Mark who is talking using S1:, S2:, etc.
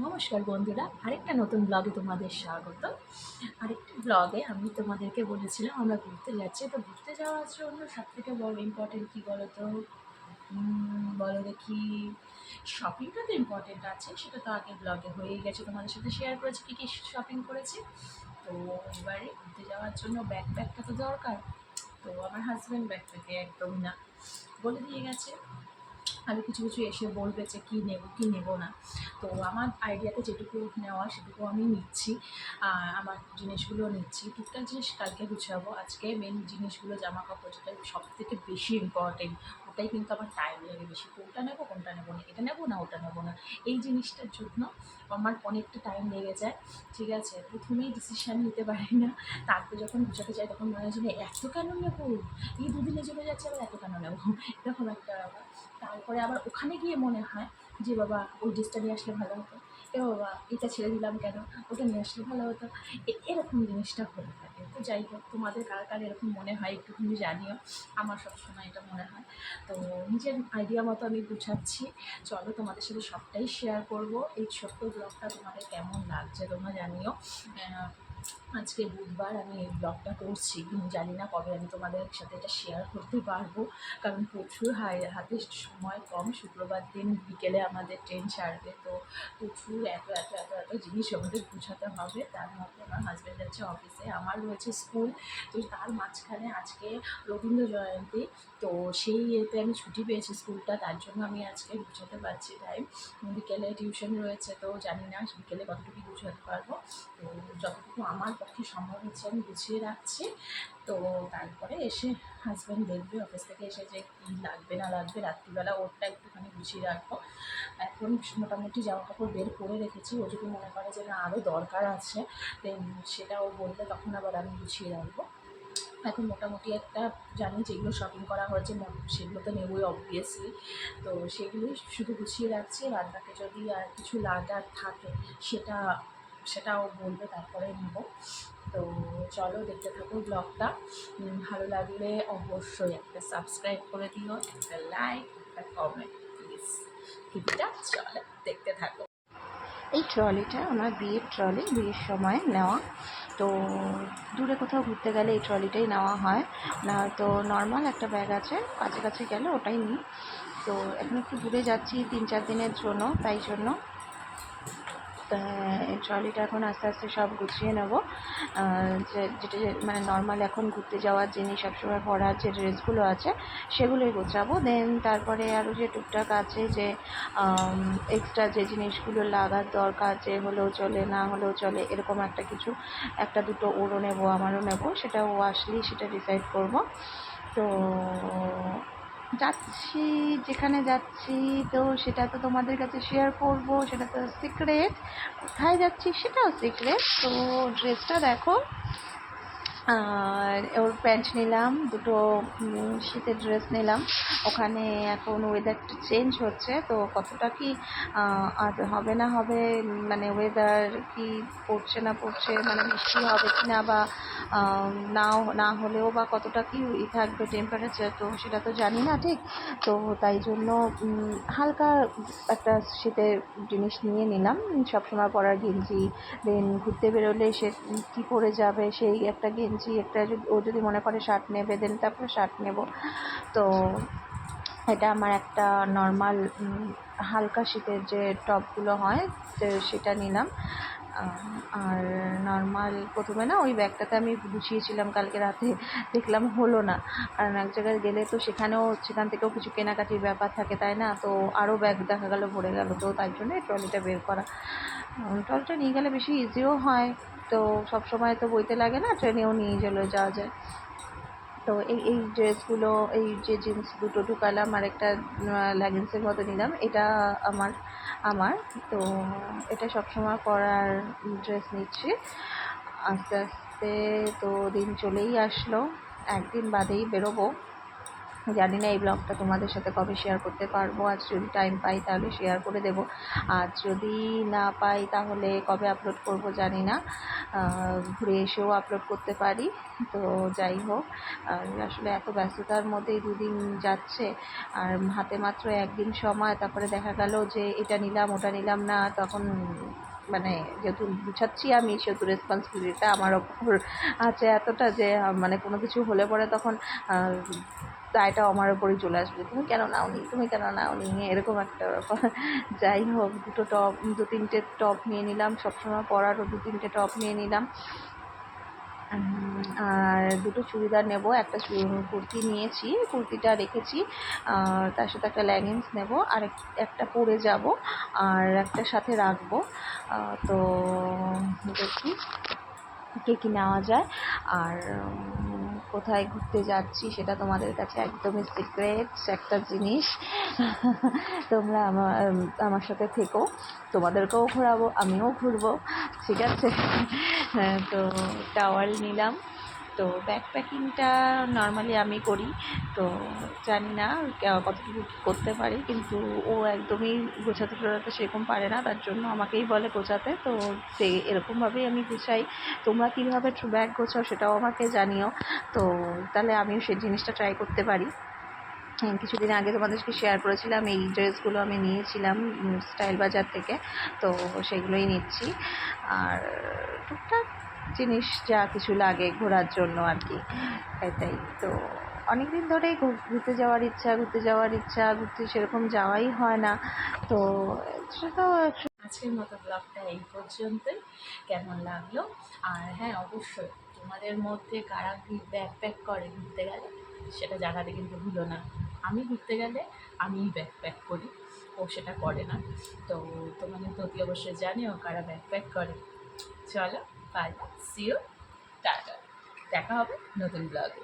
S1: নমস্কার বন্ধুরা, আরেকটা নতুন ব্লগে তোমাদের স্বাগত। আরেকটা ব্লগে আমি তোমাদেরকে বলেছিলাম আমরা ঘুরতে যাচ্ছি। তো ঘুরতে যাওয়ার জন্য সব থেকে বড় ইম্পর্টেন্ট কী বলো তো বলো দেখি শপিংটা তো ইম্পর্টেন্ট আছে, সেটা তো আগে ব্লগে হয়েই গেছে। তোমাদের সাথে শেয়ার করেছি, কী কী শপিং করেছি। তো এবারে ঘুরতে যাওয়ার জন্য ব্যাগ ব্যাগটা তো দরকার। তো আমার হাজব্যান্ড ব্যাগ থেকে একদমই না। বলে দিয়ে গেছে। আরও কিছু কিছু এসে বলবে যে কী নেব কী নেব না। তো আমার আইডিয়াতে যেটুকু নেওয়া সেটুকু আমি নিচ্ছি। আমার জিনিসগুলো নিচ্ছি। টুকটাক জিনিস কালকে গুছাবো। আজকে মেন জিনিসগুলো জামা কাপড় যেটা সব থেকে বেশি ইম্পর্টেন্ট ওটাই কিন্তু আমার টাইম লাগে বেশি। কোনটা নেব কোনটা নেব না, এটা নেব না, ওটা নেব না। এই জিনিসটার জন্য আমার অনেকটা টাইম লেগে যায়। ঠিক আছে? প্রথমেই ডিসিশান নিতে পারি না। তারপর যখন গুছাতে যাই, তখন মনে হয় যে এত কেন নেব? এই দুদিনে চলে যাচ্ছে, আবার এত কেন নেব? এরকম একটা ব্যাপার। তারপরে আবার ওখানে গিয়ে মনে হয় যে, বাবা, ওই ড্রেসটা নিয়ে আসলে ভালো হতো। এ বাবা, এটা ছেড়ে দিলাম কেন? ওটা নিয়ে আসলে ভালো হতো। এরকম জিনিসটা হয়ে থাকে যাই হোক তোমাদের কার কার এরকম মনে হয় একটুখানি জানিও। আমার সবসময় এটা মনে হয়। তো নিজের আইডিয়া মতো আমি গুছাচ্ছি। চলো তোমাদের সাথে সবটাই শেয়ার করব। এই ছোট্ট ব্লগটা তোমাদের কেমন লাগছে তোমরা জানিও। আজকে বুধবার আমি এই ব্লগটা করছি। জানি না কবে আমি তোমাদের সাথে এটা শেয়ার করতে পারব। কারণ প্রচুর হাতে সময় কম। শুক্রবার দিন বিকেলে আমাদের ট্রেন ছাড়বে। তো প্রচুর এত এত এত এত জিনিস আমাদের গুছাতে হবে। তার মধ্যে আমার হাজব্যান্ড যাচ্ছে অফিসে আমার রয়েছে স্কুল তো তার মাঝখানে আজকে রবীন্দ্র জয়ন্তী। তো সেই ইয়েতে আমি ছুটি পেয়েছি স্কুলটা তার জন্য আমি আজকে গুছাতে পারছি টাইম বিকেলে টিউশন রয়েছে, তো জানি না বিকেলে কতটুকু গুছাতে পারব। তো যতটুকু আমার পক্ষে সম্ভব হচ্ছে আমি গুছিয়ে রাখছি। তো তারপরে এসে হাজব্যান্ড দেখবে অফিস থেকে এসে যে কী লাগবে না লাগবে, রাত্রিবেলা ওরটা একটুখানি গুছিয়ে রাখব। এখন মোটামুটি জামা কাপড় বের করে রেখেছি, ও যদি মনে করে যে না আরও দরকার আছে সেটা ও বললে তখন আবার আমি গুছিয়ে রাখব। এখন মোটামুটি একটা জানি যেগুলো শপিং করা হয়েছে সেগুলো তো নেবই অবভিয়াসলি তো সেগুলোই শুধু গুছিয়ে রাখছি বাকি যদি আর কিছু লাগার থাকে, সেটা সেটাও বলবে তারপরে নেব। তো চলো দেখতে থাকো ব্লগটা। ভালো লাগলে অবশ্যই একটা সাবস্ক্রাইব করে দিও, একটা লাইক, একটা কমেন্ট প্লিজ ভিডিওটা চলো দেখতে থাকো।
S2: এই ট্রলিটা আমার বিয়ের ট্রলি, বিয়ের সময় নেওয়া। তো দূরে কোথাও ঘুরতে গেলে এই ট্রলিটাই নেওয়া হয়। না তো নর্মাল একটা ব্যাগ আছে, কাছাকাছি গেলে ওটাই নিই। তো এখন একটু দূরে যাচ্ছি, তিন চার দিনের জন্য, তাই জন্য। ট্রলিটা এখন আস্তে আস্তে সব গুছিয়ে নেব। যেটা মানে নর্মাল এখন ঘুরতে যাওয়ার জিনিস, সবসময় পরার যে ড্রেসগুলো আছে, সেগুলোই গোছাবো। দেন তারপরে আরও যে টুকটাক আছে যে এক্সট্রা যে জিনিসগুলো লাগার দরকার, যে হলেও চলে, না হলেও চলে, এরকম একটা কিছু, একটা দুটো ওরও নেব, আমারও নেব, সেটা ও আসলেই সেটা ডিসাইড করব। তো যাচ্ছি, যেখানে যাচ্ছি, তো সেটা তো তোমাদের কাছে শেয়ার করব, সেটা তো সিক্রেট কোথায় যাচ্ছি সেটাও সিক্রেট তো ড্রেসটা দেখো। ওর প্যান্ট নিলাম, দুটো শীতের ড্রেস নিলাম। ওখানে এখন ওয়েদারটা চেঞ্জ হচ্ছে, তো কতটা কি আর হবে না হবে মানে ওয়েদার কি পড়ছে না পড়ছে মানে বৃষ্টি হবে কি না বা নাও না হলেও বা কতটা কি ই থাকবে টেম্পারেচার তো সেটা তো জানি না ঠিক। তো তাই জন্য হালকা একটা শীতের জিনিস নিয়ে নিলাম। সবসময় পরার গেঞ্জি দেন ঘুরতে বেরোলে সে কী পরে যাবে, সেই একটা গেঞ্জি একটা যদি, ও যদি মনে করে শার্ট নেবে দেন তারপরে শার্ট নেব। তো এটা আমার একটা নর্মাল হালকা শীতের যে টপগুলো হয় সেটা নিলাম। আর নর্মাল প্রথমে না, ওই ব্যাগটাতে আমি গুছিয়েছিলাম, কালকে রাতে। দেখলাম হলো না। কারণ এক জায়গায় গেলে তো সেখানেও, সেখান থেকেও কিছু কেনাকাটির ব্যাপার থাকে, তাই না? তো আরও ব্যাগ দেখা গেল ভরে গেল, তো তাই জন্য ট্রলিটা বের করা। ট্রলিটা নিয়ে গেলে বেশি ইজিও হয়। তো সব সময় তো বইতে লাগে না, ট্রেনেও নিয়ে চলে যাওয়া যায়। তো এই এই ড্রেসগুলো, এই যে জিন্স দুটো ঢুকালাম, আর একটা লেগিংসের মতো নিলাম, এটা আমার আমার। তো এটা সবসময় পরার ড্রেস নিচ্ছি। আস্তে আস্তে তো দিন চলেই আসলো, একদিন বাদেই বেরোবো। জানি না এই ব্লগটা তোমাদের সাথে কবে শেয়ার করতে পারব। আজ যদি টাইম পাই তাহলে শেয়ার করে দেব। আর যদি না পাই তাহলে কবে আপলোড করব জানি না। ঘুরে এসেও আপলোড করতে পারি। তো যাই হোক আসলে এত ব্যস্ততার মধ্যেই দুদিন যাচ্ছে। আর হাতে মাত্র একদিন সময়, তারপরে দেখা গেল যে এটা নিলাম, ওটা নিলাম না, তখন মানে যেহেতু গুছাচ্ছি আমি, সেহেতু রেসপন্সিবিলিটিটা আমার ওপর আছে এতটা যে মানে কোনো কিছু হলে পরে তখন দায়টাও আমার ওপরেই চলে আসবে। তুমি কেন নাওনি? তুমি কেন নাওনি? এরকম একটা ব্যাপার। যাই হোক, দুটো টপ দু তিনটে টপ নিয়ে নিলাম। সবসময় পরারও দু তিনটে টপ নিয়ে নিলাম। আর দুটো চুড়িদার নেব। একটা কুর্তি নিয়েছি, কুর্তিটা রেখেছি। তার সাথে একটা লেগিংস নেব। আর এক- একটা পরে যাব। আর একটা সাথে রাখব। তো দেখি কে কী নেওয়া যায়। আর কোথায় ঘুরতে যাচ্ছি সেটা তোমাদের কাছে একদমই সিক্রেট একটা জিনিস। তোমরা আমার আমার সাথে থেকো। তোমাদেরকেও ঘোরাবো আমিও ঘুরবো। ঠিক আছে? হ্যাঁ, তো টাওয়াল নিলাম। তো ব্যাকপ্যাকিংটা নর্মালি আমি করি। তো জানি না কতটুকু কী করতে পারি, কিন্তু ও একদমই গোছাতে টোছাতে সেরকম পারে না, তার জন্য আমাকেই বলে গোছাতে। তো সে এরকমভাবেই আমি গুছাই। তোমরা কীভাবে ব্যাগ গোছাও সেটাও আমাকে জানিও। তো তাহলে আমিও সেই জিনিসটা ট্রাই করতে পারি। কিছুদিন আগে তোমাদেরকে শেয়ার করেছিলাম, এই ড্রেসগুলো আমি নিয়েছিলাম স্টাইল বাজার থেকে। তো সেগুলোই নিচ্ছি। আর টুকটাক জিনিস যা কিছু লাগে ঘোরার জন্য আর কি। এটাই। তো অনেক দিন ধরেই ঘুরতে যাওয়ার ইচ্ছা, ঘুরতে যাওয়ার ইচ্ছা, ঘুরতে সেরকম যাওয়াই হয় না। তো সেটা
S1: আজকের মতো ব্লগটা এই পর্যন্তই। কেমন লাগল? আর হ্যাঁ অবশ্যই তোমাদের মধ্যে কারা ব্যাক প্যাক করে ঘুরতে গেলে, সেটা জানাতে কিন্তু ভুলো না। আমি ঘুরতে গেলে আমিই ব্যাক প্যাক করি, ও সেটা করে না। তো তোমাদের তো অতি অবশ্যই জানিও কারা ব্যাক প্যাক করে। চলো। Bye see you tata. দেখা হবে নতুন ব্লগে